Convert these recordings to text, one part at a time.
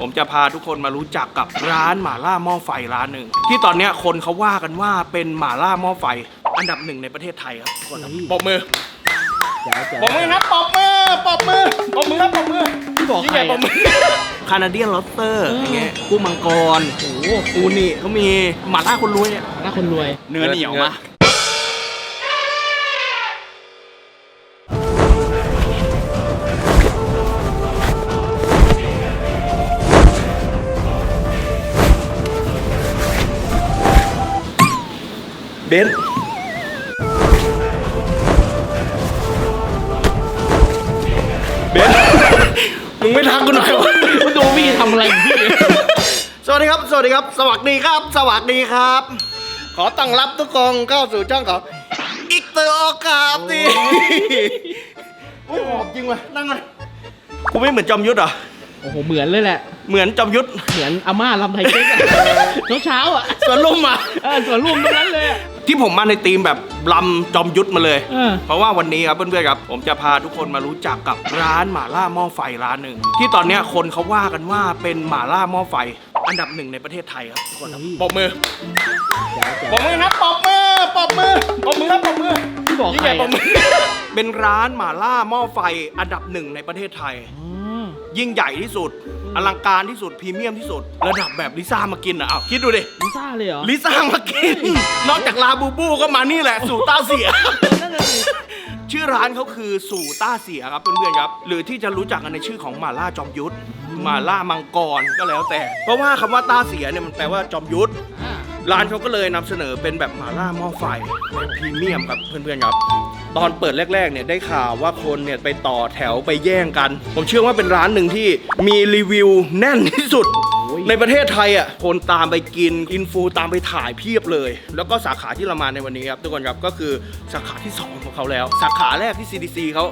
ผมจะพาทุกคนมารู้จักกับร้านหม่าล่าหม้อไฟร้านหนึ่งที่ตอนเนี้ยคนเขาว่ากันว่าเป็นหม่าล่าหม้อไฟ อันดับหนึ่งในประเทศไทยครับทุกคนครับปรบมือแจ๋วแจ๋วปรบมือครับปรบมือปรบมือปรบมือครับปรบมือพี่บอกยิ่งใครใหญ่ปรบอะมือคานาเดียนลอสเตอร์เอออย่างเงี้ยกุ้งมังกรโอ้โหปูนี่เขามีหม่าล่าคนรวยอะน่าคนรวย เนื้อเหนียวมาก เบนซ์เบนซ์มึงไม่ทักกูหน่อยวะคุณดูพี่ทำอะไรของพี่สวัสดีครับ สวัสดีครับ สวัสดีครับ สวัสดีครับ ขอต้อนรับทุกคนเข้าสู่ช่องของอีกเตอร์ออกครับดิโอ้ยหอมจริงว่ะนั่งเลยกูไม่เหมือนจอมยุทธเหรอ โอ้โห เหมือนเลยแหละ เหมือนจอมยุทธ เหมือนอาม่าลำไทยเก๊กอะเช้าๆอะ สวนลุมอะ เออสวนลุมตรงนั้นเลยอะ ที่ผมมาในธีมแบบลำจอมยุทธมาเลย เออ เพราะว่าวันนี้ครับเพื่อนๆครับผมจะพาทุกคนมารู้จักกับร้านหม่าล่าหม้อไฟร้านหนึ่งที่ตอนเนี้ยคนเขาว่ากันว่าเป็นหม่าล่าหม้อไฟ อันดับหนึ่งในประเทศไทยครับทุกคนครับปรบมือแจ๋วแจ๋ปรวบมือครับปรบมือปรบมือปรบมือครับปรบมือพี่บอกยิ่งใคใหรญ่ปรอะบมือ เป็นร้านหม่าล่าหม้อไฟอันดับหนึ่งในประเทศไทยอ๋อยิ่งใหญ่ที่สุด อลังการที่สุดพรีเมียมที่สุด ระดับแบบลิซ่ามากินอะเอาคิดดูดิลิซ่าเลยเหรอลิซ่ามากิน นอกจากลาบูบูก็มานี่แหละ สู่ต้าเสีย นั่นน่ะสิชื่อร้านเขาคือสู่ต้าเสียครับเพื่อนๆครับ หรือที่จะรู้จักกันในชื่อของหม่าล่าจอมยุทธหม่าล่ามังกรก็แล้วแต่ เพราะว่าคำว่าต้าเสียเนี่ยมันแปลว่าจอมยุทธอ่า ร้านเขาก็เลยนำเสนอเป็นแบบหม่าล่าหม้อไฟแบบพรีเมียมครับเพื่อนๆครับ ตอนเปิดแรกๆเนี่ยได้ข่าวว่าคนเนี่ยไปต่อแถวไปแย่งกัน ผมเชื่อว่าเป็นร้านหนึ่งที่มีรีวิวแน่นที่สุด ในประเทศไทยอะคนตามไปกินอินฟูตามไปถ่ายเพียบเลย แล้วก็สาขาที่เรามาในวันนี้ครับทุกคนครับก็คือสาขาที่2ของเขาแล้ว สาขาแรกที่ CDC เขา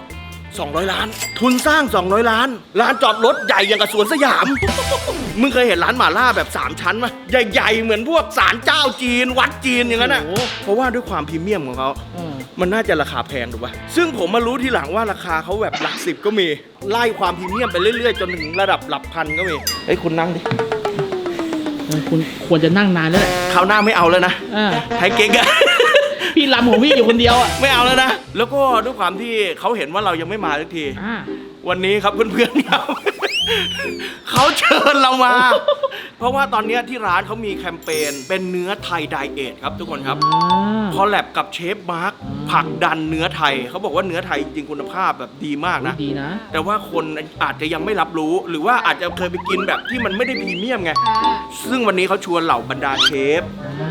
200 ล้าน ทุนสร้าง 200 ล้านร้านจอดรถใหญ่อย่างกับสวนสยาม มึงเคยเห็นร้านหม่าล่าแบบ 3 ชั้นไหมใหญ่ๆ เหมือนพวกศาลเจ้าจีน วัดจีนอย่างนั้นอะโอ้โห เพราะว่าด้วยความพรีเมียมของเขาเออมันน่าจะราคาแพงถูกป่ะ ซึ่งผมมารู้ทีหลังว่าราคาเขาแบบหลักสิบก็มี ไล่ความพรีเมียมไปเรื่อยๆ จนถึงระดับหลักพันก็มี เฮ้ยคุณนั่งดิเออคุณควรจะนั่งนานแล้วแหละคราวหน้าไม่เอาแล้วนะ อ่าให้เก๊กอะ พี่ลำของพี่อยู่คนเดียวอะไม่เอาแล้วนะ แล้วก็ด้วยความที่เขาเห็นว่าเรายังไม่มาสักที อ่าวันนี้ครับเพื่อนๆครับ เขาเชิญเรามา เพราะว่าตอนเนี้ยที่ร้านเขามีแคมเปญเป็นเนื้อไทยไดเอทครับทุกคนครับอ่าคอลแลบกับเชฟมาร์คอืมผลักดันเนื้อไทย เขาบอกว่าเนื้อไทยจริงๆคุณภาพแบบดีมากนะ ดีนะ แต่ว่าคนอาจจะยังไม่รับรู้ หรือว่าอาจจะเคยไปกินแบบที่มันไม่ได้พรีเมียมไง ซึ่งวันนี้เขาชวนเหล่าบรรดาเชฟ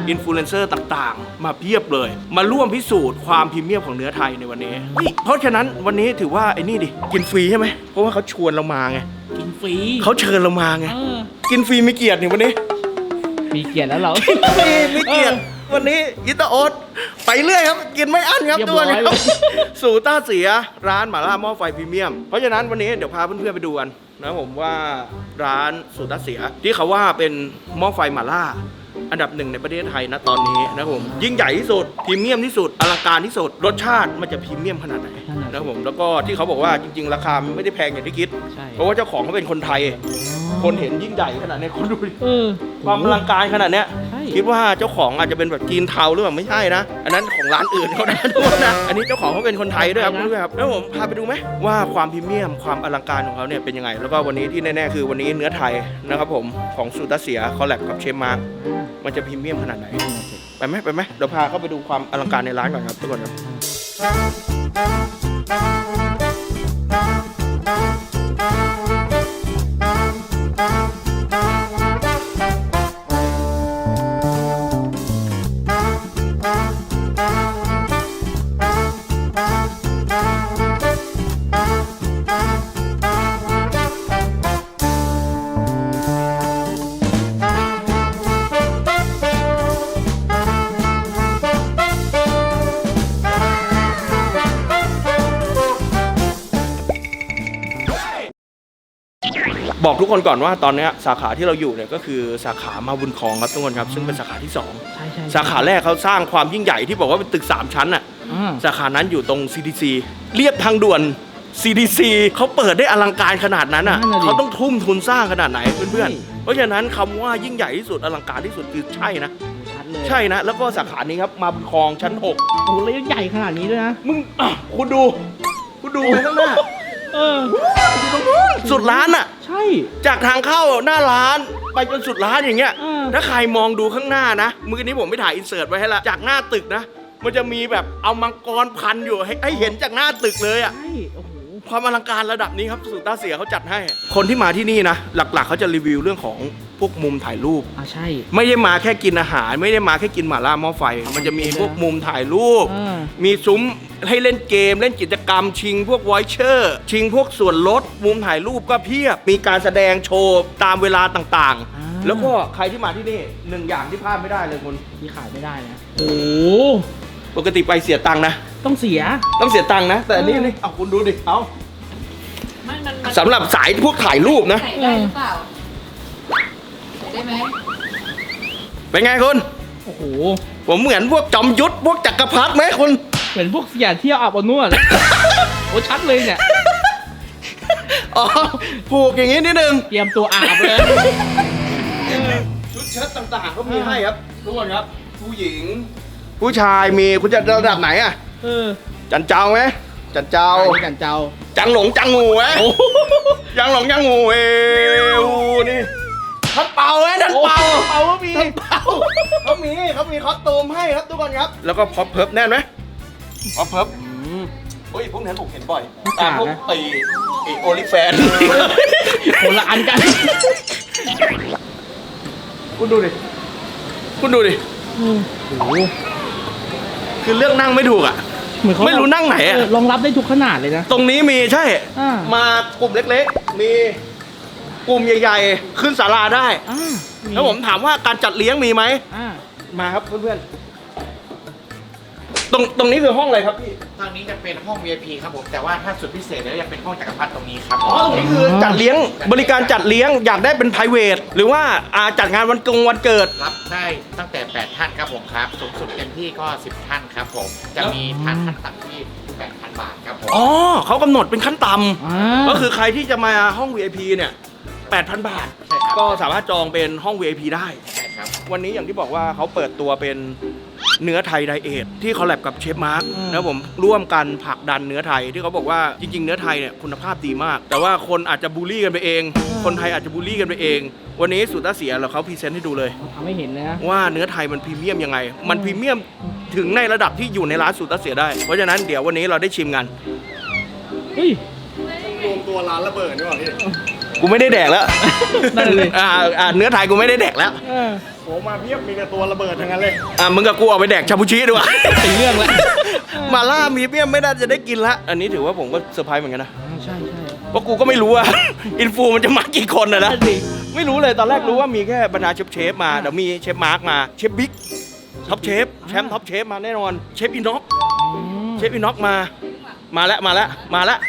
อินฟลูเอนเซอร์ต่างๆ มาเพียบเลย มาร่วมพิสูจน์ความพรีเมียมของเนื้อไทยในวันนี้เฮ้ยเพราะฉะนั้นวันนี้ถือว่าไอ้นี่ดิ กินฟรีใช่ไหมเพราะว่าเขาชวนเรามาไง กินฟรีเขาเชิญเรามาไง เออกินฟรีมีเกียรตินี่วันนี้ มีเกียรติแล้วเรา ฟรีมีเกียรติวันนี้อิตาโอ๊ตไปเรื่อยครับ กินไม่อั้นครับเรียบตัวร้อย นี้ครับสู่ต้าเสียร้านหม่าล่าหม้อไฟพรีเมียม เพราะฉะนั้นวันนี้เดี๋ยวพาเพื่อนๆไปดูกันนะครับผมว่าร้านสู่ต้าเสียที่เขาว่าเป็นหม้อไฟหม่าล่า อันดับหนึ่งในประเทศไทยนะตอนนี้นะครับผมยิ่งใหญ่ที่สุดพรีเมียมที่สุดอลังการที่สุดรสชาติมันจะพรีเมียมขนาดไหนนั่นน่ะสินะครับผมแล้วก็ที่เขาบอกว่าจริง ๆ ราคามันไม่ได้แพงอย่างที่คิด ใช่ เพราะว่าเจ้าของเขาเป็นคนไทย คนเห็นยิ่งใหญ่ขนาดนี้คนดูดิเออ ความอลังการขนาดเนี้ยใช่ คิดว่าเจ้าของอาจจะเป็นแบบจีนเทาหรือเปล่าไม่ใช่นะ อันนั้นของร้านอื่นเขานะทุกคนนะอันนี้เจ้าของเขาเป็นคนไทยด้วยครับคุณผู้ชมครับแล้วผมพาไปดูไหมว่าความพรีเมียมความอลังการของเขาเนี่ยเป็นยังไง แล้วก็วันนี้ที่แน่ๆคือวันนี้เนื้อไทยนะครับผมของซูตาเสียคอลแลบกับเชฟมาร์คมันจะพรีเมียมขนาดไหน ไปไหมไปไหมเดี๋ยวพาเข้าไปดูความอลังการในร้านก่อนครับทุกคนครับ ทุกคนก่อนว่าตอนเนี้ยสาขาที่เราอยู่เนี่ยก็คือสาขามาบุญคลองครับทุกคนครับ ซึ่งเป็นสาขาที่สองใช่ใช่สาขาแรกเขาสร้างความยิ่งใหญ่ที่บอกว่าเป็นตึก 3 ชั้นน่ะอ่าสาขานั้นอยู่ตรง CDC เรียบทางด่วน CDC เขาเปิดได้อลังการขนาดนั้นอะนั่นน่ะดิเขาต้องทุ่มทุนสร้างขนาดไหนเพื่อนใช่ ๆ เพราะฉะนั้นคำว่ายิ่งใหญ่ที่สุดอลังการที่สุดคือใช่นะ ชัดเลยใช่นะ แล้วก็สาขานี้ครับมาบุญคลองชั้น 6 โอ้โหแล้วใหญ่ขนาดนี้ด้วยนะ มึงอะคุณดู คุณดูไปข้างหน้า เออสุดร้านอะ ใช่ จากทางเข้าหน้าร้านไปจนสุดร้านอย่างเงี้ย อืม ถ้าใครมองดูข้างหน้านะ มือนี้ผมไม่ถ่ายอินเสิร์ตไว้ให้ละ จากหน้าตึกนะ มันจะมีแบบเอามังกรพันอยู่ให้ให้เห็นจากหน้าตึกเลยอะ ใช่ โอ้โห ความอลังการระดับนี้ครับสุตาเสียเขาจัดให้ คนที่มาที่นี่นะ หลักๆเขาจะรีวิวเรื่องของพวกมุมถ่ายรูป อ่าใช่ ไม่ได้มาแค่กินอาหาร ไม่ได้มาแค่กินหม่าล่าหม้อไฟ มันจะมีพวกมุมถ่ายรูป อ่า มีซุ้มให้เล่นเกม เล่นกิจกรรม ชิงพวกวอยเชอร์ ชิงพวกส่วนลด มุมถ่ายรูปก็เพียบ มีการแสดงโชว์ตามเวลาต่างอ่าๆแล้วก็ใครที่มาที่นี่หนึ่งอย่างที่พลาดไม่ได้เลยคุณที่ขายไม่ได้นะโอ้โห ปกติไปเสียตังค์นะ ต้องเสีย ต้องเสียตังค์นะ แต่อันนี้นี่เอาคุณดูดิเอามันมันมันสำหรับสายพวกถ่ายรูปนะ ใส่ได้หรือเปล่าใส่ได้ไหมเป็นไงคุณ โอ้โห ผมเหมือนพวกจอมยุทธพวกจักรพรรดิไหมคุณ เหมือนพวกเสียเที่ยวอาบอบนวด โอ้ชัดเลยเนี่ย อ๋อผูกอย่างนี้นิดนึง เตรียมตัวอาบเลย ชุดเชิ้ตต่างๆก็มีให้ครับทุกคนครับ ผู้หญิง ผู้ชายมีคุณจะระดับไหนอะเออจันเจ้าไหมจันเจ้าเอากันเจ้าจังหลงจังงูไหมยังหลงจังงูเอวนี่ท่านเป่าไหมท่านเป่าเป่าก็มีท่านเป่าเขามีเขามีคอสตูมให้ครับทุกคนครับ แล้วก็พอปเพิบแน่นไหมพอปเพิบโอ้ยพวกนั้นผมเห็นบ่อยไม่ตามพวกต่างนะไอ้ไอ้โอลิแฟนคนละอันกัน คุณดูดิ คุณดูดิ โอ้โห คือเลือกนั่งไม่ถูกอะ เหมือนเขาไม่รู้นั่งไหนอะเรองรับได้ทุกขนาดเลยนะ ตรงนี้มีใช่ อ่าม มากลุ่มเล็กๆ มีกลุ่มใหญ่ๆ ขึ้นศาลาได้ อ่าแล้วผมถามว่าการจัดเลี้ยงมีไหม อ่ามาครับเพื่อนๆต รงตรงนี้คือห้องอะไรครับพี่ ทางนี้จะเป็นห้อง VIP ครับผม แต่ว่าถ้าสุดพิเศษแล้วจะเป็นห้องจักรพรรดิตรงนี้ครับอ๋อตรงนี้คือจัดเลี้ยงบริการจัดเลี้ยงอยากได้เป็น p r i v a t หรือว่าอ่าจัดงานวันกงวันเกิด รับได้ตั้งแต่ 8 ท่านครับผมครับสูงสุดเต็มที่ก็ 10 ท่านครับผม จะมีท่านขั้นต่ำที่ 8,000 บาทครับผมอ๋อเขากำหนดเป็นขั้นต่อ่าำก็คือใครที่จะมาห้อง VIP เนี่ย 8,000 บาท ใช่ครับก็สามารถจองเป็นห้อง VIP ได้ ใช่ครับ วันนี้อย่างที่บอกว่าเขาเปิดตัวเป็น เนื้อไทยไดเอทที่คอลแลบกับเชฟมาร์กอืมแล้วผมร่วมกันผลักดันเนื้อไทยที่เขาบอกว่าจริง ๆ เนื้อไทยเนี่ยคุณภาพดีมาก แต่ว่าคนอาจจะบูลลี่กันไปเอง คนไทยอาจจะบูลลี่กันไปเอง วันนี้สุดท้าเสียเราเขาพรีเซนต์ให้ดูเลย ทำให้เห็นเลยนะ ว่าเนื้อไทยมันพรีเมียมยังไง มันพรีเมียมถึงในระดับที่อยู่ในร้านสุดท้าเสียได้ เพราะฉะนั้นเดี๋ยววันนี้เราได้ชิมกัน เฮ้ย รวมตัวร้านระเบิดนี่หว่าพี่ กูไม่ได้แดกแล้ว นั่นเลย อ่าอ่าเนื้อไทยกูไม่ได้แดกแล้ว เออ โหมาเพียบมีแต่ตัวระเบิดทั้งนั้นเลย อ่ามึงกับกูเอาไปแดกชาบูชิดีกว่าเป็นเรื่องแล้วมาล่ามีเมียมไม่น่าจะได้กินละ อันนี้ถือว่าผมก็เซอร์ไพรส์เหมือนกันนะอ่าใช่ใช่เพราะกูก็ไม่รู้ว่า อินฟูมันจะมากี่คนนะนะนั่นสิไม่รู้เลยตอนแรกรู้ว่ามีแค่บรรดาเชฟเชฟมาเดี๋ยวมีเชฟมาร์กมาเชฟบิ๊กท็อปเชฟแชมป์ท็อปเชฟมาแน่นอนเชฟอิน็อกอืมเชฟอิน็อกมา มาแล้วมาแล้วมาแล้ว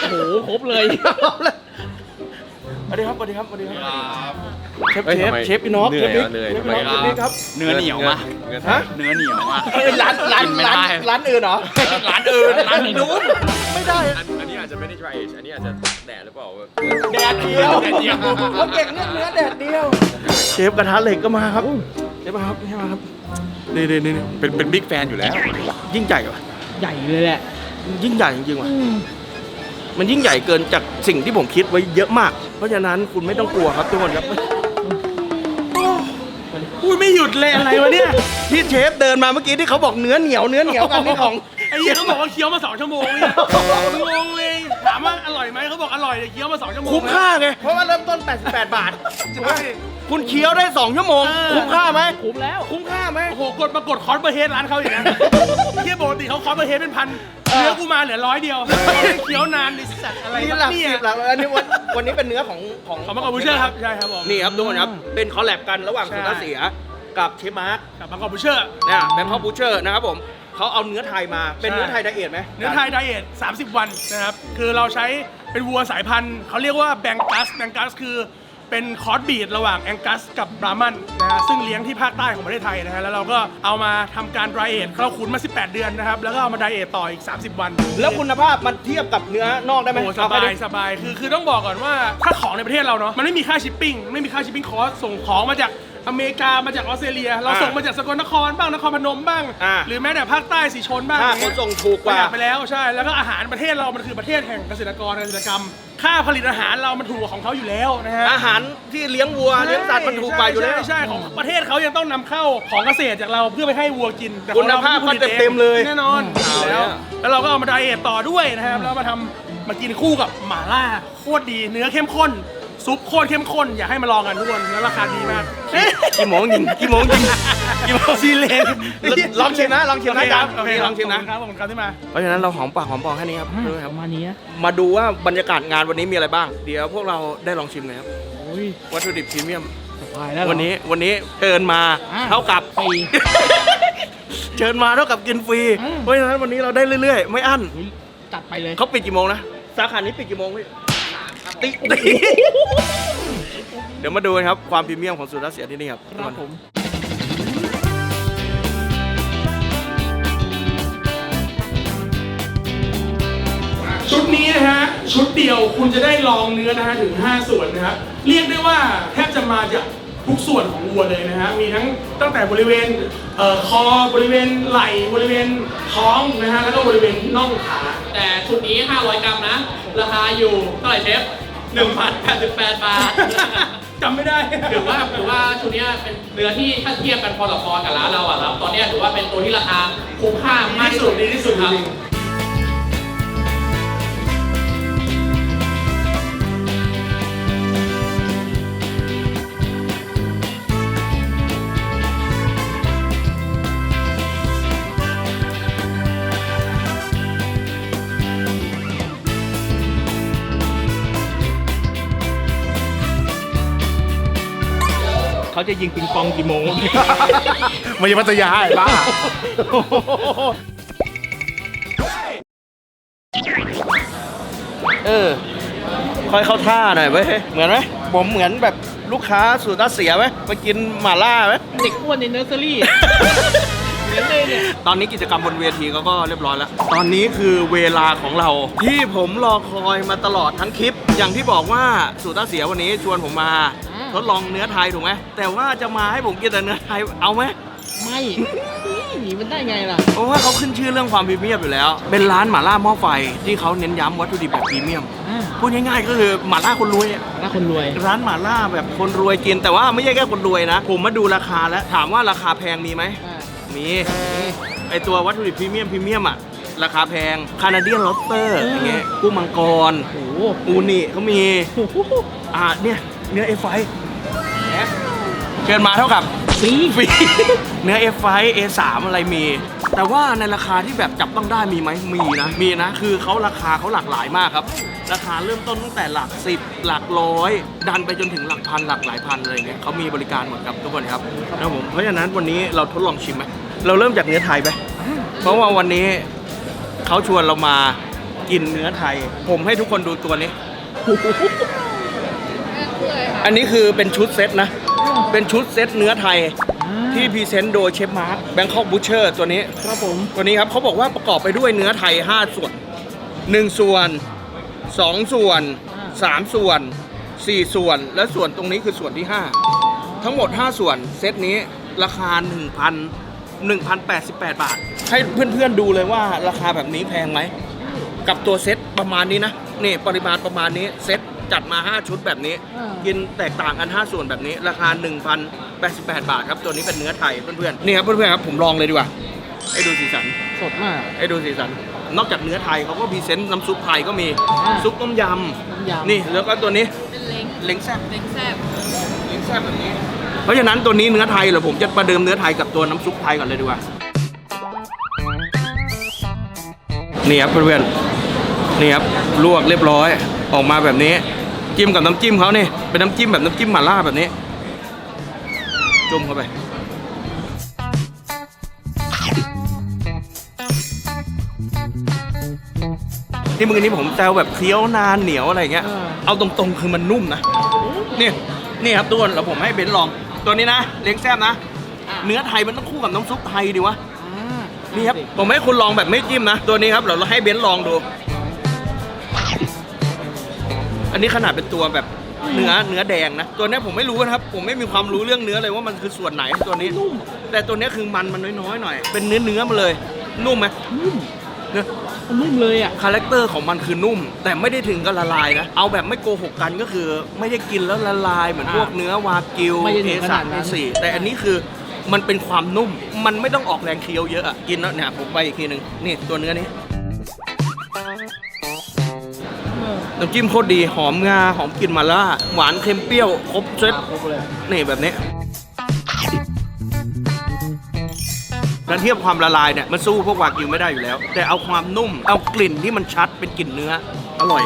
โอ้โหครบเลย สวัสดีครับสวัสดีครับสวัสดีครับ เชฟเฮ้ยเชฟทำไมเชฟอิน็อกเหนื่เชอยฟบิ๊กเหนื่อยเชฟทำอิไมน็อกนี่ครับเนื้อเหนียวอะฮะเนื้อเหนียวอะเอ้ยร้านร้านกินไม่ร้านได้ร้านอื่นเหรอร้านอื่นร้านนู้นไม่ได้อันอันนี้อาจจะไม่ได้ dry age อันนี้อาจจะแดดหรือเปล่าแดดเดียวเขาเก่งเรื่องเนื้อแดดเดียว เชฟกระทะเหล็กก็มาครับเชฟมาครับเชฟมาครับนี่นี่นี่นี่เป็นเป็นบิ๊กแฟนอยู่แล้ว ยิ่งใหญ่ว่ะใหญ่เลยแหละ ยิ่งใหญ่จริงๆว่ะอืมมันยิ่งใหญ่เกินจากสิ่งที่ผมคิดไว้เยอะมาก เพราะฉะนั้นคุณไม่ต้องกลัวครับทุกคนครับ พูดไม่หยุดเลยอะไรวะเนี่ย ที่เชฟเดินมาเมื่อกี้ที่เขาบอกเนื้อเหนียวเนื้อเหนียวกันนี่ของ ไอ้เหี้ยเขาบอกว่าเคี้ยวมาสองชั่วโมงเนี่ยงงเลย ถามว่าอร่อยไหมเขาบอกอร่อยแต่เคี้ยวมาสองชั่วโมงคุ้มค่าไงเพราะว่าเริ่มต้น 88 บาทคุณเคี้ยวได้2ชั่วโมงคุ้มค่าไหมคุ้มแล้ว คุ้มค่าไหมโอ้โหกดมากดคอร์สเปอร์เฮดร้านเขาอย่างนั้นเที่ยปกติเขาคอร์สเปอร์เฮดเป็นพันเนื้อกูมาเหลือร้อยเดียวเคี้ยวนานดิสัตว์อะไรนี่วะหลักเนี่ยสิบหลักอันนี้วันวันนี้เป็นเนื้อของของขอมากอบบูเชอร์ครับใช่ครับผม นี่ครับทุกคนครับ เป็นคอลแลบกันระหว่างใช่ สุนทรเสียกับเชฟมาร์คกับมากอบบูเชอร์เนี่ยแบงคอกบูเชอร์นะครับผม เขาเอาเนื้อไทยมาเป็นใช่เนื้อไทยไดเอทไหมเนื้อไทยไดเอท30 วันนะครับ คือเราใช้เป็นวัวสายพันธุ์เขาเรียกว่าแบงกัสแบงกัสคือเป็นคอร์สบีดระหว่างแองกัสกับบรามันนะฮะซึ่งเลี้ยงที่ภาคใต้ของประเทศไทยนะฮะแล้วเราก็เอามาทำการ dry age เราขุนมา 18 เดือนนะครับ แล้วก็เอามา dry age ต่ออีก 30 วันแล้วคุณภาพมันเทียบกับเนื้อนอกได้ไหมโอ้สเอไปบาดิยสบายคือคือต้องบอกก่อนว่าถ้าของในประเทศเราเนาะมันไม่มีค่าชิปปิ้งไม่มีค่าชิปปิ้งคอสส่งของมาจาก อเมริกามาจากออสเตรเลีย เราอ่าส่งมาจากสกลนครบ้างนครพนมบ้าง อ่า หรือแม้แต่ภาคใต้สีชนบ้างค่าอย่เยขนส่งถูกกว่าประหยัดไปแล้วใช่ แล้วก็อาหารประเทศเรามันคือประเทศแห่งเกษตรกรเกษตรกรรม ค่าผลิตอาหารเรามันถูกกว่าของเขาอยู่แล้วนะฮะ อาหารที่เลี้ยงวัวเลี้ยงสัตว์มันถูกกว่าอยู่แล้ว ใช่ใช่ของประเทศเขายังต้องนำเข้าของเกษตรจากเราเพื่อไปให้วัวกินแต่ของคุณภาพรไผลิตเต็มๆเลยแน่นอนเอาแล้วแล้ว แล้วเราก็เอามาไดเอทต่อด้วยนะครับแล้วมาทำมากินคู่กับหม่าล่าโคตรดีเนื้อเข้มข้น ซุปโคตรเข้มข้นอยากให้มาลองกันทุกคนแล้วราคาดีมาก กี่โมงยิงกี่โมงยิงกี่โมงซีเลนลองชิมนะลองชิมนะอาจารย์โอเคลองชิมนะครับผมครับที่มาเพราะฉะนั้นเราหอมปากหอมคอแค่นี้ครับอ่าด้วยคปรับระมาณนี้นะมาดูว่าบรรยากาศงานวันนี้มีอะไรบ้าง เดี๋ยวพวกเราได้ลองชิมเลยครับโอ้ยวัตถุดิบพรีเมียมสบายแล้วเหรอวันนี้วันนี้เชิญมาอ่าเท่ากับฟรีเชิญมาเท่ากับกินฟรีอืมเพราะฉะนั้นวันนี้เราได้เรื่อยๆ ไม่อั้นเฮ้ยจัดไปเลยเขาปิดกี่โมงนะสาขานี้ปิดกี่โมงพี่ ติติเดี๋ยวมาดูกันครับ ความพรีเมียมของสูตรรัสเซียที่นี่ครับครับผมชุดนี้นะฮะ ชุดเดียวคุณจะได้ลองเนื้อนะฮะ ถึง 5 ส่วนนะฮะเรียกได้ว่าแทบจะมาจาก ทุกส่วนของวัวเลยนะฮะ มีทั้งตั้งแต่บริเวณเอ่อคอบริเวณไหล่บริเวณท้องนะฮะ แล้วก็บริเวณน่องขา แต่ชุดนี้ 500 กรัมนะ ราคาอยู่เท่าไหร่เชฟ1,088 บาทจำไม่ได้ถือว่าถือว่าชุดเนี้ยเป็นเนื้อที่ถ้าเทียบกันพอต่อพอกับร้านเราอะครับ ตอนเนี้ยถือว่าเป็นตัวที่ราคาคุ้มค่ามากที่สุดดีที่สุดครับ จริงเขาจะยิงปิงปองกี่โมงมาอยู่พัทยาไอ้บ้า เออ ค่อยเข้าท่าหน่อยเว้ยเหมือนไหมผมเหมือนแบบลูกค้าสูตรรัสเซียไหมมากินหม่าล่าไหม เด็กอ้วนในเนอร์เซอรี่ เหมือนเลยเนี่ย ตอนนี้กิจกรรมบนเวทีเขาก็เรียบร้อยแล้ว ตอนนี้คือเวลาของเรา ที่ผมรอคอยมาตลอดทั้งคลิป อย่างที่บอกว่าสูตรต้าเสียวันนี้ชวนผมมาอ่า ทดลองเนื้อไทยถูกไหมแต่ว่าจะมาให้ผมกินแต่เนื้อไทยเอาไหมไม่หนีมันได้ไงล่ะ เพราะว่าเขาขึ้นชื่อเรื่องความพรีเมียมอยู่แล้ว เป็นร้านหม่าล่าหม้อไฟที่เขาเน้นย้ำวัตถุดิบแบบพรีเมียมอ่าพูดง่ายๆก็คือหม่าล่าคนรวยอะถ้าคนรวย ร้านหม่าล่าแบบคนรวยกิน แต่ว่าไม่ใช่แค่คนรวยนะ ผมมาดูราคาแล้ว ถามว่าราคาแพงมีไหมอ่ามี ไอตัววัตถุดิบพรีเมียมพรีเมียมอะราคาแพง คานาเดียนล็อบสเตอร์อย่างเงี้ย กุ้งมังกรโอ้โหอูนิเขามีโอ้โหอ่าเนี่ย เนื้อเอฟไฟเชิญมาเท่ากับฟรีฟรีเนื้อ F5 A3 อะไรมี แต่ว่าในราคาที่แบบจับต้องได้มีไหมมีนะ มีนะ คือเขาราคาเขาหลากหลายมากครับ ราคาเริ่มต้นตั้งแต่หลักสิบหลักร้อย ดันไปจนถึงหลักพันหลักหลายพันอะไรเงี้ยเขามีบริการหมดครับทุกคนครับนะผมเพราะฉะนั้นวันนี้เราทดลองชิมไหมเราเริ่มจากเนื้อไทยไปเพราะว่าวันนี้เขาชวนเรามากินเนื้อไทย ผมให้ทุกคนดูตัวนี้ อันนี้คือเป็นชุดเซตนะ เป็นชุดเซตเนื้อไทยที่พรีเซนต์โดยเชฟมาร์คแบงคอกบูชเชอร์ตัวนี้ ครับผม ตัวนี้ครับเขาบอกว่าประกอบไปด้วยเนื้อไทย 5 ส่วน 1 ส่วน 2 ส่วน 3 ส่วน 4 ส่วน และส่วนตรงนี้คือส่วนที่ 5 ทั้งหมด 5 ส่วนเซตนี้ราคา 1,000 1,088 บาท ให้เพื่อนๆดูเลยว่าราคาแบบนี้แพงไหม กับตัวเซตประมาณนี้นะ นี่ปริมาณประมาณนี้เซต จัดมา 5 ชุดแบบนี้อ่ากินแตกต่างกัน 5 ส่วนแบบนี้ ราคา 1,088 บาทครับ ตัวนี้เป็นเนื้อไทยเพื่อนๆ นี่ครับเพื่อนๆครับผมลองเลยดีกว่าให้ดูสีสัน สดมาก ให้ดูสีสัน นอกจากเนื้อไทยเขาก็พรีเซนต์น้ำซุปไทยก็มี อ่า ซุปต้มยน้ำยำำ นี่แล้วก็ตัวนี้เป็นเล้งเล้งแซ่บ เล้งแซ่บเล้งแซ่บแบบนี้ เพราะฉะนั้นตัวนี้เนื้อไทยเหรอผมจะประเดิมเนื้อไทยกับตัวน้ำซุปไทยก่อนเลยดีกว่า นี่ครับเพื่อนๆนี่ครับลวกเรียบร้อยออกมาแบบนี้ จิ้มกับน้ำจิ้มเขานี่เป็นน้ำจิ้มแบบน้ำจิ้มหม่าล่าแบบนี้ จุ่มเข้าไปที่มือนี้ผมแซวแบบเคี้ยวนานเหนียวอะไรอย่างเงี้ยเออเอาตรงๆคือมันนุ่มนะนี่นี่ครับทุกคนแล้วผมให้เบนซ์ลอง ตัวนี้นะเล้งแซ่บนะ เนื้อไทยมันต้องคู่กับน้ำซุปไทยดีวะนี่ครับผมให้คุณลองแบบไม่จิ้มนะ ตัวนี้ครับเดี๋ยวเราให้เบนซ์ลองดู อันนี้ขนาดเป็นตัวแบบเนื้อเนื้อแดงนะ ตัวเนี้ยผมไม่รู้นะครับ ผมไม่มีความรู้เรื่องเนื้อเลยว่ามันคือส่วนไหนตัวนี้ แต่ตัวเนี้ยคือมันมันน้อยๆหน่อย เป็นเนื้อเนื้อมาเลย นุ่มไหมนุ่มเนื้อมันนุ่มเลยอะ คาแรคเตอร์ของมันคือนุ่ม แต่ไม่ได้ถึงกับละลายนะ เอาแบบไม่โกหกกันก็คือ ไม่ได้กินแล้วละลายเหมือนพวกเนื้อวากิวไม่ได้ถึเองขสานาดนั้นเอสี่แต่อันนี้คือมันเป็นความนุ่ม มันไม่ต้องออกแรงเคี้ยวเยอะอะกินแล้วเนี่ยผมไปอีกทีหนึ่งนี่ตัวเนื้อนี้ น้ำจิ้มโคตรดีหอมงาหอมกลิ่นมาล่า หวานเค็มเปรี้ยว ครบเซตครบเลยนี่แบบนี้แล้วเทียบความละลายเนี่ยมันสู้พวกวากิวไม่ได้อยู่แล้ว แต่เอาความนุ่มเอากลิ่นที่มันชัดเป็นกลิ่นเนื้อ อร่อย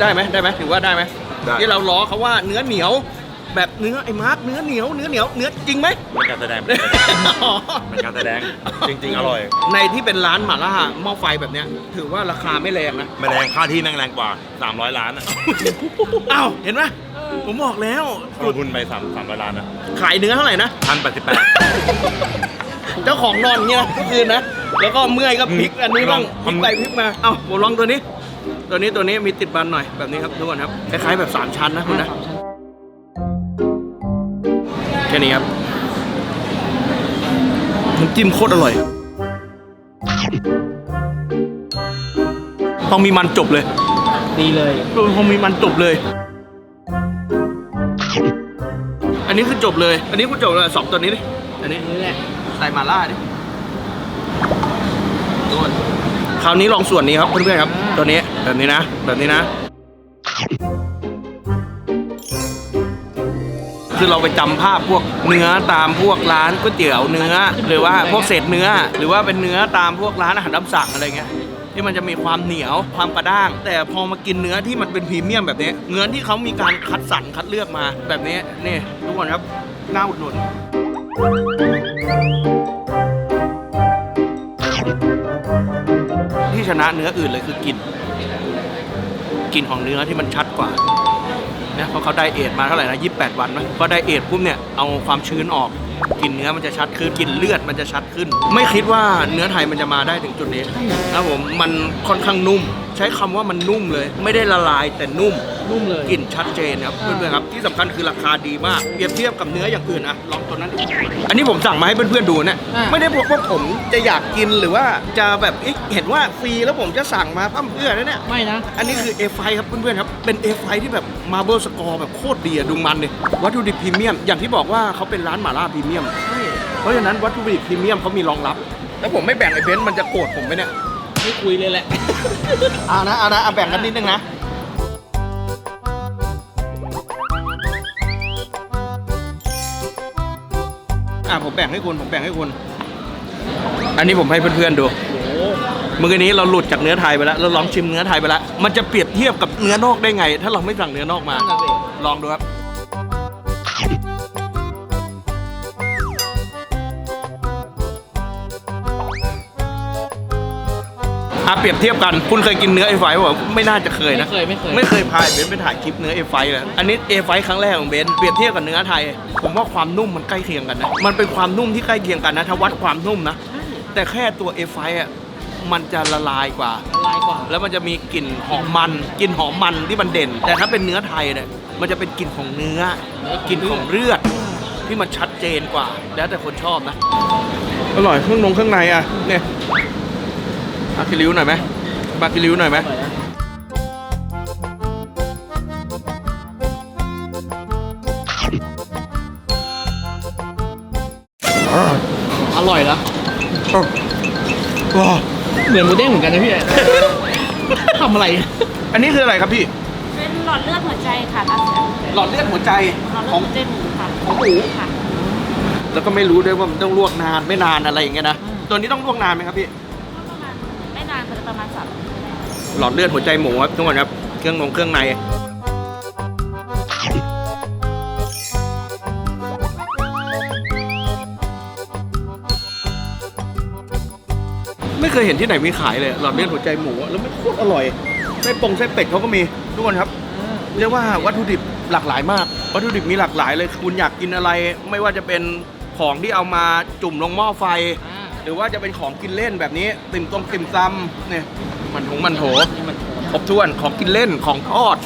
ได้ไหมได้ไหมถือว่าได้ไหมได้ ที่เราล้อเขาว่าเนื้อเหนียว แบบเนื้อไอ้มาร์กเนื้อเหนียวเนื้อเหนียวเนื้อจริงไหมเป็นการแสดงเป็นการแสดงเป็นการแสดงจริง ๆ อร่อย ในที่เป็นร้านหม่าล่าหม้อไฟแบบเนี้ยถือว่าราคาไม่แรงนะไม่แรงค่าที่แม่งแรงกว่า 300 ล้านอะอ้าวเห็นไหมผมบอกแล้วลงทุนไป3 300ล้านนะขายเนื้อเท่าไหร่นะพันแปดสิบแปดเจ้าของนอนอย่างเงี้ยทุกคืนนะแล้วก็เมื่อยก็พลิกอันนี้บ้างพลิกไปพลิกมาเอ้าผมลองตัวนี้ ตัวนี้ตัวนี้มีติดบันหน่อยแบบนี้ครับทุกคนครับคล้ายๆแบบสามชั้นนะคุณนะ แค่นี้ครับน้ำจิ้มโคตรอร่อย ต้องมีมันจบเลย ดีเลยพอมีมันจบเลย อันนี้คือจบเลย อันนี้คือจบเลยสองตัวนี้ดิ อันนี้นี่แหละใส่มาล่าดิโดนคราวนี้ลองส่วนนี้ครับเพื่อนๆครับ ตัวนี้แบบนี้นะ แบบนี้นะ คือเราไปจำภาพพวกเนื้อตามพวกร้านก๋วยเตี๋ยวเนื้อ หรือว่าพวกเศษเนื้อ หรือว่าเป็นเนื้อตามพวกร้านอาหารตามสั่งอะไรเงี้ยที่มันจะมีความเหนียวความกระด้าง แต่พอมากินเนื้อที่มันเป็นพรีเมียมแบบนี้เนื้อที่เขามีการคัดสรรคัดเลือกมาแบบนี้นี่ทุกคนครับน่าอุดหนุนที่ชนะเนื้ออื่นเลยคือกลิ่นกลิ่นของเนื้อที่มันชัดกว่า นะเพราะเขาไดเอทมาเท่าไหร่นะ28 วันนะพอไดเอทปุ๊บเนี่ยเอาความชื้นออกกลิ่นเนื้อมันจะชัดขึ้นกลิ่นเลือดมันจะชัดขึ้น ไม่คิดว่าเนื้อไทยมันจะมาได้ถึงจุดนี้นะผมมันค่อนข้างนุ่ม ใช้คำว่ามันนุ่มเลย ไม่ได้ละลายแต่นุ่ม นุ่มเลยกลิ่นชัดเจนครับเพื่อนๆครับที่สำคัญคือราคาดีมากเปรียบเทียบกับเนื้ออย่างอื่นอะลองตัวนั้นอันนี้ผมสั่งมาให้เพื่อนๆดูเนี่ยอ่า ไม่ได้บอกว่าผมจะอยากกินหรือว่าจะแบบเอ๊ะเห็นว่าฟรีแล้วผมจะสั่งมาพั่มเพื่อนะเนี่ย ไม่นะ อันนี้คือ A5 ครับเพื่อนๆครับ เป็น A5 ที่แบบมาเบิลสกอร์แบบโคตรดีอะดูมันเลยวัตถุดิบพรีเมียม อย่างที่บอกว่าเขาเป็นร้านหม่าล่าพรีเมียม เพราะฉะนั้นวัตถุดิบพรีเมียมเขามีรองรับ แล้วผมไม่แบ่งไอ้เบนซ์มันจะโกรธผมไหมเนี่ย ไม่คุยเลยแหละ เอานะเอานะเอาแบ่งกันนิดนึงนะ อะผมแบ่งให้คุณผมแบ่งให้คุณอันนี้ผมให้เพื่อนๆดูเมื่อกี้นี้เราหลุดจากเนื้อไทยไปแล้วเราลองชิมเนื้อไทยไปแล้วมันจะเปรียบเทียบกับเนื้อนอกได้ไง ถ้าเราไม่สั่งเนื้อนอกมานั่นน่ะสิลองดูครับ อะเปรียบเทียบกัน คุณเคยกินเนื้อเอไฟป่ะไม่น่าจะเคยนะ ไม่เคยไม่เคย ไม่เคยพายเบนซ์ไปถ่ายคลิปเนื้อเอไฟเลยอันนี้เอไฟครั้งแรกของเบนซ์เปรียบเทียบกับเนื้อไทย ผมว่าความนุ่มมันใกล้เคียงกันนะ มันเป็นความนุ่มที่ใกล้เคียงกันนะถ้าวัดความนุ่มนะ แต่แค่ตัวเอไฟอะ มันจะละลายกว่าละลายกว่า แล้วมันจะมีกลิ่นหอมมัน กลิ่นหอมมันที่มันเด่น แต่ถ้าเป็นเนื้อไทยเนี่ย มันจะเป็นกลิ่นของเนื้อ กลิ่นของเลือดที่มันชัดเจนกว่า แล้วแต่คนชอบนะ อร่อยเครื่องนงเครื่องในอะ เนี่ย มาคิริ้วหน่อยไหมมาคิริ้วหน่อยไหมอร่อยแล้วว้าเหมือนหมูเด้งเหมือนกันนะพี่ ทำอะไร อันนี้คืออะไรครับพี่ เป็นหลอดเลือดหัวใจค่ะตาเสือหลอดเลือดหัวใจหลอดเลืขออดงหัวใจหมูค่ะ ของหมูค่ะ แล้วก็ไม่รู้ด้วยว่ามันต้องลวกนานไม่นานอะไรอย่างเงี้ยนะ ตัวนี้ต้องลวกนานไหมครับพี่ ประมาณสามหลอดเลือดหัวใจหมูครับทุกคนครับ เครื่องนงเครื่องในไม่เคยเห็นที่ไหนมีขายเลยหลอดเลือดหัวใจหมูอะแล้วไม่โคตรอร่อยไส้ปงไส้เป็ดเขาก็มีทุกคนครับ เรียกว่าวัตถุดิบหลากหลายมาก วัตถุดิบมีหลากหลายเลย คุณอยากกินอะไร ไม่ว่าจะเป็นของที่เอามาจุ่มลงหม้อไฟ หรือว่าจะเป็นของกินเล่นแบบนี้ ติ่มตรงติ่มซำเนี่ยมันถงมันโถครบถ้วนของกินเล่นของทอด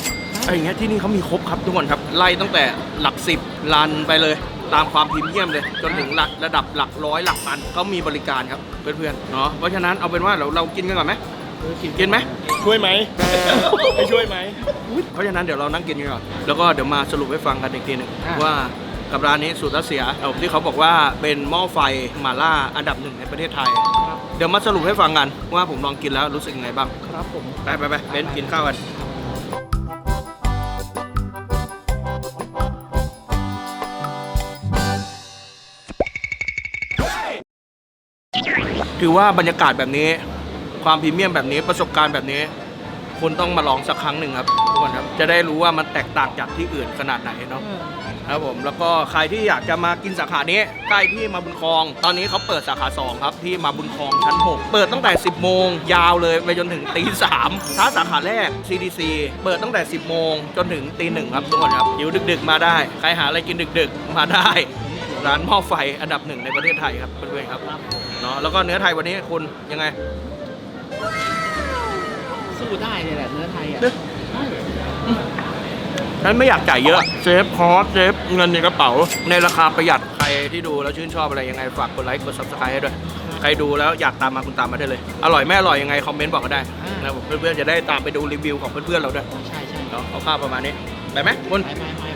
อะไรอย่างเงี้ยที่นี่เขามีครบครับทุกคนครับไล่ตั้งแต่หลักสิบลันไปเลย ตามความพรีเมียมเลย จนถึงหลักระดับหลักร้อยหลักพันเขามีบริการครับเพื่อนๆเนาะเพราะฉะนั้นเอาเป็นว่าเราเรากินกันก่อนไหมกินไหมช่วยไหมไม่ช่วยไหมเพราะฉะนั้นเดี๋ยวเรานั่งกินกันก่อนแล้วก็เดี๋ยวมาสรุปให้ฟังกันอีกทีหนึ่งว่า กับร้านนี้สูตรรัสเซียเอ่อที่เขาบอกว่าเป็นหม้อไฟหมาล่าอันดับหนึ่งในประเทศไทย เดี๋ยวมาสรุปให้ฟังกันว่าผมลองกินแล้วรู้สึกยังไงบ้าง ครับผม ไปไปไปเบนซ์กินข้าวกันถือว่าบรรยากาศแบบนี้ ความพรีเมียมแบบนี้ประสบการณ์แบบนี้คุณต้องมาลองสักครั้งหนึ่งครับทุกคนครับ จะได้รู้ว่ามันแตกต่างจากที่อื่นขนาดไหนเนาะ ครับผมแล้วก็ใครที่อยากจะมากินสาขานี้ใกล้ที่มาบุญคลอง ตอนนี้เขาเปิดสาขา 2 ครับ ที่มาบุญคลองชั้น 6 เปิดตั้งแต่ 10 โมง ยาวเลยไปจนถึงตีสามถ้าสาขาแรก CDC เปิดตั้งแต่ 10 โมง จนถึงตีหนึ่งครับทุกคนครับหิวดึกๆ มาได้ ใครหาอะไรกินดึกๆ มาได้ร้านหม้อไฟอันดับหนึ่งในประเทศไทยครับเพื่อนๆครับเนาะแล้วก็เนื้อไทยวันนี้คุณยังไง สู้ได้เลยแหละเนื้อไทยอะ ฉันไม่อยากจ่ายเยอะเซฟคอร์สเซฟเงินในกระเป๋า ในราคาประหยัดใครที่ดูแล้วชื่นชอบอะไรยังไงฝากกดไลค์กด subscribe ให้ด้วยใครดูแล้วอยากตามมาคุณตามมาได้เลย อร่อยไม่อร่อยยังไงคอมเมนต์บอกก็ได้นะครับผมเพื่อนๆจะได้ตามไปดูรีวิวของเพื่อนๆเราด้วยใช่ใช่เนาะเอาภาพประมาณนี้ไปไหมคุณ ไปไปไปไป